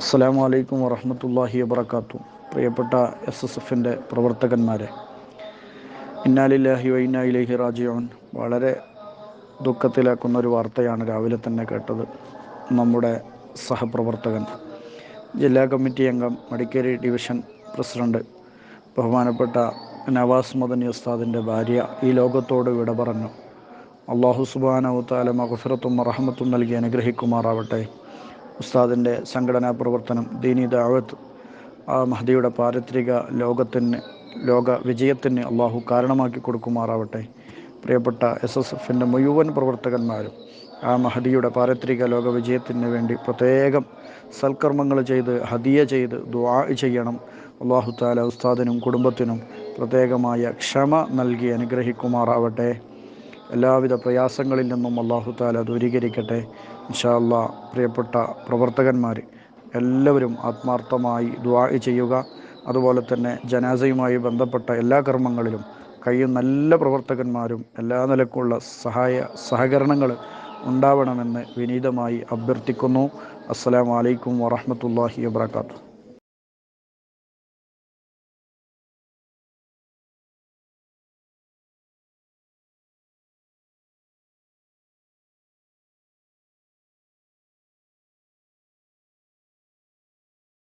അസ്സലാമു വലൈക്കും വറഹമത്തല്ലാഹി വബർക്കാത്തു പ്രിയപ്പെട്ട എസ് എസ് എഫിന്റെ പ്രവർത്തകന്മാരെ ഇന്നാലില്ലാഹി വൈന ഇലൈഹി റാജിയോൻ വളരെ ദുഃഖത്തിലാക്കുന്ന ഒരു വാർത്തയാണ് രാവിലെ തന്നെ കേട്ടത് നമ്മുടെ സഹപ്രവർത്തകൻ. ജില്ലാ കമ്മിറ്റി അംഗം മടിക്കേരി ഡിവിഷൻ പ്രസിഡന്റ് ബഹുമാനപ്പെട്ട നവാസ് മദനി ഉസ്താദിന്റെ ഭാര്യ ഈ ലോകത്തോട് വിട പറഞ്ഞു. അള്ളാഹു സുബാനവുത്താല മഹഫിറത്തും റഹമത്തും നൽകി അനുഗ്രഹിക്കുമാറാവട്ടെ. ഉസ്താദിന്റെ സംഘടനാ പ്രവർത്തനം ദീനി ദാവത്ത് ആ മഹദിയുടെ പാരിത്രിക ലോകത്തിന് ലോക വിജയത്തിന് അള്ളാഹു കാരണമാക്കി കൊടുക്കുമാറാവട്ടെ. പ്രിയപ്പെട്ട എസ് എസ് എഫിന്റെ മുഴുവൻ പ്രവർത്തകന്മാരും ആ മഹദിയുടെ പാരിത്രിക ലോക വിജയത്തിന് വേണ്ടി പ്രത്യേകം സൽക്കർമ്മങ്ങൾ ചെയ്ത് ഹദിയ ചെയ്ത് ദുആ ചെയ്യണം. അള്ളാഹു താല ഉസ്താദിനും കുടുംബത്തിനും പ്രത്യേകമായ ക്ഷമ നൽകി അനുഗ്രഹിക്കുമാറാവട്ടെ. എല്ലാവിധ പ്രയാസങ്ങളിൽ നിന്നും അള്ളാഹു താല ദൂരീകരിക്കട്ടെ ഇൻഷാല്ല പ്രിയപ്പെട്ട പ്രവർത്തകന്മാർ എല്ലാവരും ആത്മാർത്ഥമായി ദ്വാ ചെയ്യുക. അതുപോലെ തന്നെ ജനാസയുമായി ബന്ധപ്പെട്ട എല്ലാ കർമ്മങ്ങളിലും കഴിയും. നല്ല പ്രവർത്തകന്മാരും എല്ലാ നിലക്കുള്ള സഹായ സഹകരണങ്ങൾ ഉണ്ടാവണമെന്ന് വിനീതമായി അഭ്യർത്ഥിക്കുന്നു. അസ്സലാമു അലൈക്കും വറഹ്മത്തുള്ളാഹി വബറകാതുഹു.